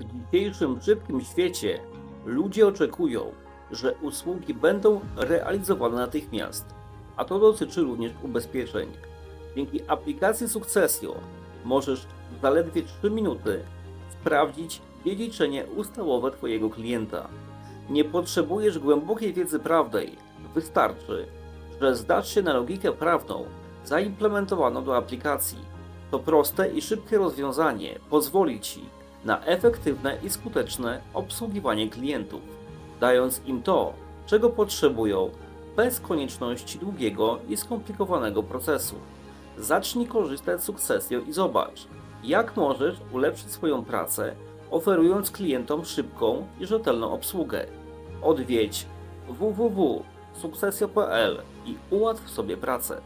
W dzisiejszym szybkim świecie ludzie oczekują, że usługi będą realizowane natychmiast, a to dotyczy również ubezpieczeń. Dzięki aplikacji Successio możesz w zaledwie 3 minuty sprawdzić dziedziczenie ustawowe Twojego klienta. Nie potrzebujesz głębokiej wiedzy prawnej, wystarczy, że zdasz się na logikę prawną zaimplementowaną do aplikacji. To proste i szybkie rozwiązanie pozwoli Ci na efektywne i skuteczne obsługiwanie klientów, dając im to, czego potrzebują, bez konieczności długiego i skomplikowanego procesu. Zacznij korzystać z Successio i zobacz, jak możesz ulepszyć swoją pracę, oferując klientom szybką i rzetelną obsługę. Odwiedź www.successio.pl i ułatw sobie pracę.